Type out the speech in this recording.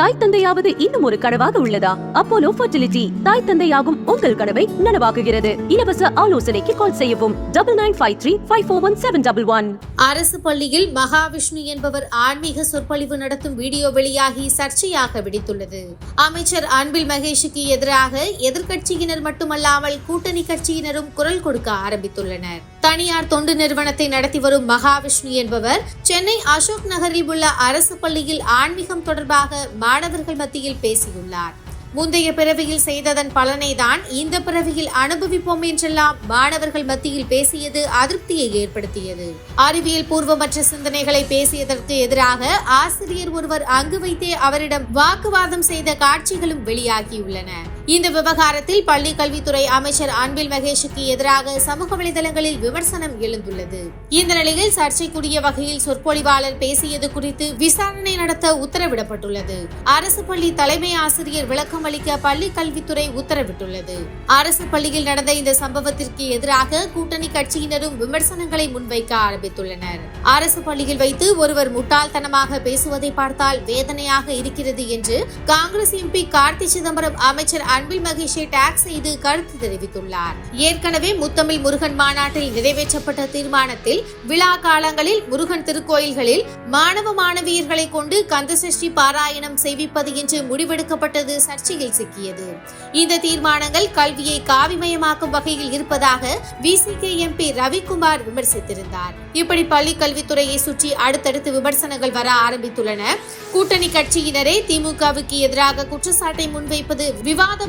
தாய் தந்தையாவது இன்னும் ஒரு கனவாக உள்ளதா? அப்போலோ ஃபர்டிலிட்டி தாய் தந்தையாகும் உங்கள் கனவை நனவாக்குகிறது. இலவச ஆலோசனைக்கு கால் செய்யவும். Double nine five three five four one seven double one அரசு பள்ளியில் மகாவிஷ்ணு என்பவர் ஆன்மீக சொற்பொழிவு நடத்தும் வீடியோ வெளியாகி சர்ச்சையாக வெடித்துள்ளது. அமைச்சர் அன்பில் மகேஷுக்கு எதிராக எதிர்கட்சியினர் மட்டுமல்லாமல் கூட்டணி கட்சியினரும் குரல் கொடுக்க ஆரம்பித்துள்ளனர். தனியார் தொண்டு நிறுவனத்தை நடத்தி வரும் மகாவிஷ்ணு என்பவர் சென்னை அசோக் நகரில் உள்ள அரசு பள்ளியில் ஆன்மீகம் தொடர்பாக மாணவர்கள் மத்தியில் பேசியுள்ளார். முந்தைய பிறவியில் செய்ததன் பலனை தான் இந்த பிறவியில் அனுபவிப்போம் என்றெல்லாம் மாணவர்கள் மத்தியில் பேசியது அதிருப்தியை ஏற்படுத்தியது. அறிவியல் பூர்வமற்ற சிந்தனைகளை பேசியதற்கு எதிராக ஆசிரியர் ஒருவர் அங்கு வைத்தே அவரிடம் வாக்குவாதம் செய்த காட்சிகளும் வெளியாகியுள்ளன. இந்த விவகாரத்தில் பள்ளி கல்வித்துறை அமைச்சர் அன்பில் மகேஷுக்கு எதிராக சமூக வலைதளங்களில் விமர்சனம் எழுந்துள்ளது. இந்த நிலையில் சர்ச்சைக்குரிய வகையில் சொற்பொழிவாளர் பேசியது குறித்து விசாரணை நடத்த உத்தரவிடப்பட்டுள்ளது. அரசு பள்ளி தலைமை ஆசிரியர் விளக்கம் அளிக்க பள்ளி கல்வித்துறை உத்தரவிட்டுள்ளது. அரசு பள்ளியில் நடந்த இந்த சம்பவத்திற்கு எதிராக கூட்டணி கட்சியினரும் விமர்சனங்களை முன்வைக்க ஆரம்பித்துள்ளனர். அரசு பள்ளியில் வைத்து ஒருவர் முட்டாள்தனமாக பேசுவதை பார்த்தால் வேதனையாக இருக்கிறது என்று காங்கிரஸ் எம்பி கார்த்தி சிதம்பரம் அமைச்சர் அன்பில் மகேஷை டேக் செய்து கருத்து தெரிவித்துள்ளார். ஏற்கனவே முத்தமிழ் முருகன் மாநாட்டில் நிறைவேற்றப்பட்ட தீர்மானத்தில் விழா காலங்களில் முருகன் திருக்கோயில்களில் மாணவ மாணவியர்களை கொண்டு கந்தசஷ்டி பாராயணம் செய்விப்பது என்று முடிவெடுக்கப்பட்டது சர்ச்சையில் சிக்கியது. இந்த தீர்மானங்கள் கல்வியை காவிமயமாக்கும் வகையில் இருப்பதாக விசிகே எம்பி ரவிக்குமார் விமர்சித்திருந்தார். இப்படி பள்ளி கல்வித்துறையை சுற்றி அடுத்தடுத்து விமர்சனங்கள் வர ஆரம்பித்துள்ளன. கூட்டணி கட்சியினரே திமுகவுக்கு எதிராக குற்றச்சாட்டை முன்வைப்பது விவாதம்